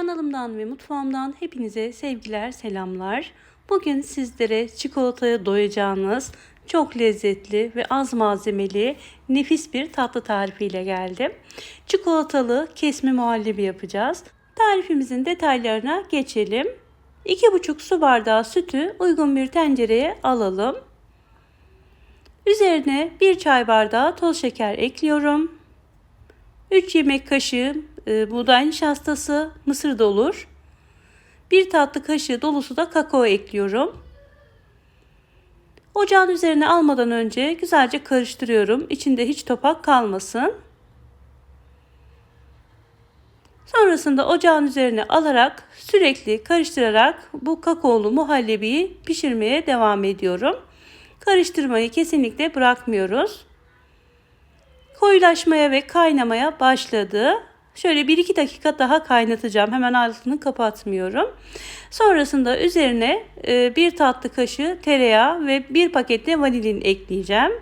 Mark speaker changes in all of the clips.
Speaker 1: Kanalımdan ve mutfağımdan hepinize sevgiler, selamlar. Bugün sizlere çikolataya doyacağınız çok lezzetli ve az malzemeli nefis bir tatlı tarifiyle geldim. Çikolatalı kesme muhallebi yapacağız. Tarifimizin detaylarına geçelim. 2,5 su bardağı sütü uygun bir tencereye alalım. Üzerine 1 çay bardağı toz şeker ekliyorum. 3 yemek kaşığı e, buğday nişastası, mısır da olur. 1 tatlı kaşığı dolusu da kakao ekliyorum. Ocağın üzerine almadan önce güzelce karıştırıyorum. İçinde hiç topak kalmasın. Sonrasında ocağın üzerine alarak sürekli karıştırarak bu kakaolu muhallebiyi pişirmeye devam ediyorum. Karıştırmayı kesinlikle bırakmıyoruz. Koyulaşmaya ve kaynamaya başladı. Şöyle 1-2 dakika daha kaynatacağım. Hemen altını kapatmıyorum. Sonrasında üzerine e, bir tatlı kaşığı tereyağı ve bir paket de vanilin ekleyeceğim.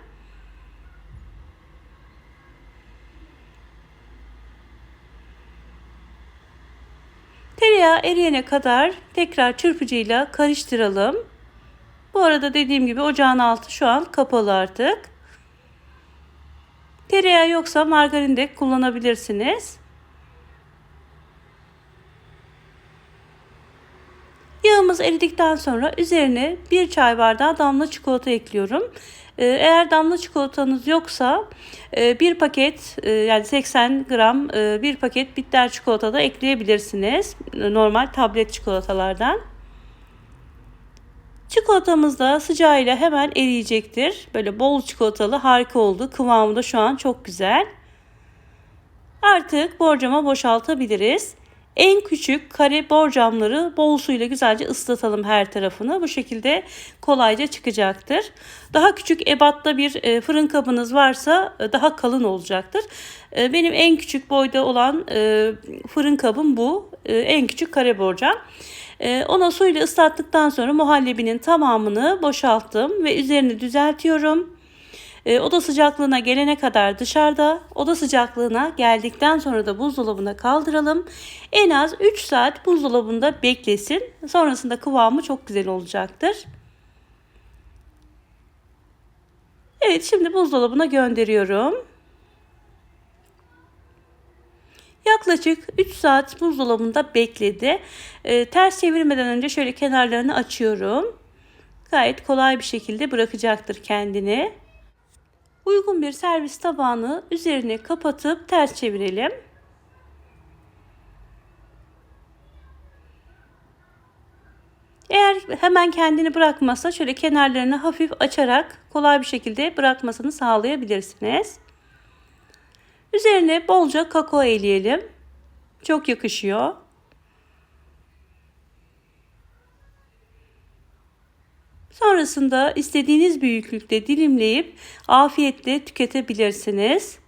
Speaker 1: Tereyağı eriyene kadar tekrar çırpıcıyla karıştıralım. Bu arada dediğim gibi ocağın altı şu an kapalı artık. Tereyağı yoksa margarin de kullanabilirsiniz. Yağımız eridikten sonra üzerine bir çay bardağı damla çikolata ekliyorum. Ee, eğer damla çikolatanız yoksa e, bir paket e, yani 80 gram e, bir paket bitter çikolata da ekleyebilirsiniz. Normal tablet çikolatalardan. Çikolatamız da sıcağıyla hemen eriyecektir. Böyle bol çikolatalı harika oldu. Kıvamı da şu an çok güzel. Artık borcama boşaltabiliriz. En küçük kare borcamları bol suyla güzelce ıslatalım her tarafını. Bu şekilde kolayca çıkacaktır. Daha küçük ebatta bir e, fırın kabınız varsa e, daha kalın olacaktır. E, benim en küçük boyda olan fırın kabım bu. En küçük kare borcam. Ona suyla ıslattıktan sonra muhallebinin tamamını boşalttım ve üzerini düzeltiyorum. E, oda sıcaklığına gelene kadar dışarıda, oda sıcaklığına geldikten sonra da buzdolabına kaldıralım. En az 3 saat buzdolabında beklesin. Sonrasında kıvamı çok güzel olacaktır. Evet şimdi buzdolabına gönderiyorum. Yaklaşık 3 saat buzdolabında bekledi. E, ters çevirmeden önce şöyle kenarlarını açıyorum. Gayet kolay bir şekilde bırakacaktır kendini. Uygun bir servis tabağını üzerine kapatıp ters çevirelim. Eğer hemen kendini bırakmasa şöyle kenarlarını hafif açarak kolay bir şekilde bırakmasını sağlayabilirsiniz. Üzerine bolca kakao eleyelim. Çok yakışıyor. Sonrasında istediğiniz büyüklükte dilimleyip afiyetle tüketebilirsiniz.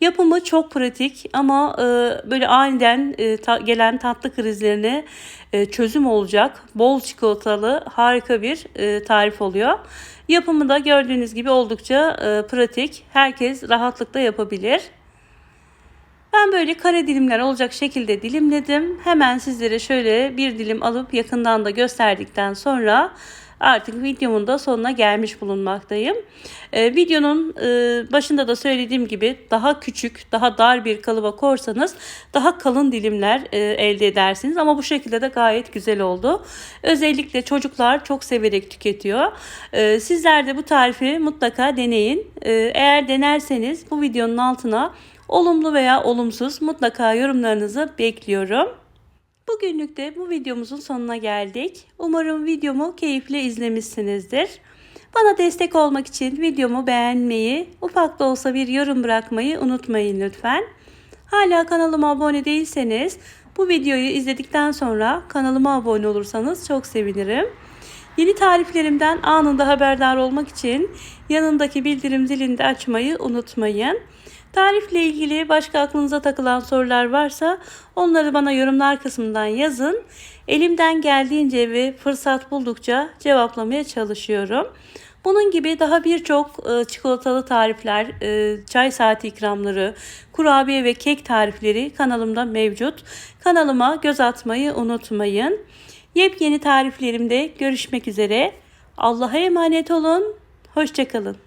Speaker 1: Yapımı çok pratik ama e, böyle aniden e, gelen tatlı krizlerine e, çözüm olacak bol çikolatalı harika bir tarif oluyor. Yapımı da gördüğünüz gibi oldukça pratik. Herkes rahatlıkla yapabilir. Ben böyle kare dilimler olacak şekilde dilimledim. Hemen sizlere şöyle bir dilim alıp yakından da gösterdikten sonra artık videomun da sonuna gelmiş bulunmaktayım. Ee, videonun e, başında da söylediğim gibi daha küçük, daha dar bir kalıba korsanız daha kalın dilimler e, elde edersiniz. Ama bu şekilde de gayet güzel oldu. Özellikle çocuklar çok severek tüketiyor. E, sizler de bu tarifi mutlaka deneyin. E, eğer denerseniz bu videonun altına olumlu veya olumsuz mutlaka yorumlarınızı bekliyorum. Bugünlük de bu videomuzun sonuna geldik. Umarım videomu keyifle izlemişsinizdir. Bana destek olmak için videomu beğenmeyi, ufak da olsa bir yorum bırakmayı unutmayın lütfen. Hala kanalıma abone değilseniz bu videoyu izledikten sonra kanalıma abone olursanız çok sevinirim. Yeni tariflerimden anında haberdar olmak için yanındaki bildirim zilini de açmayı unutmayın. Tarifle ilgili başka aklınıza takılan sorular varsa onları bana yorumlar kısmından yazın. Elimden geldiğince ve fırsat buldukça cevaplamaya çalışıyorum. Bunun gibi daha birçok e, çikolatalı tarifler, e, çay saati ikramları, kurabiye ve kek tarifleri kanalımda mevcut. Kanalıma göz atmayı unutmayın. Yepyeni tariflerimde görüşmek üzere. Allah'a emanet olun. Hoşçakalın.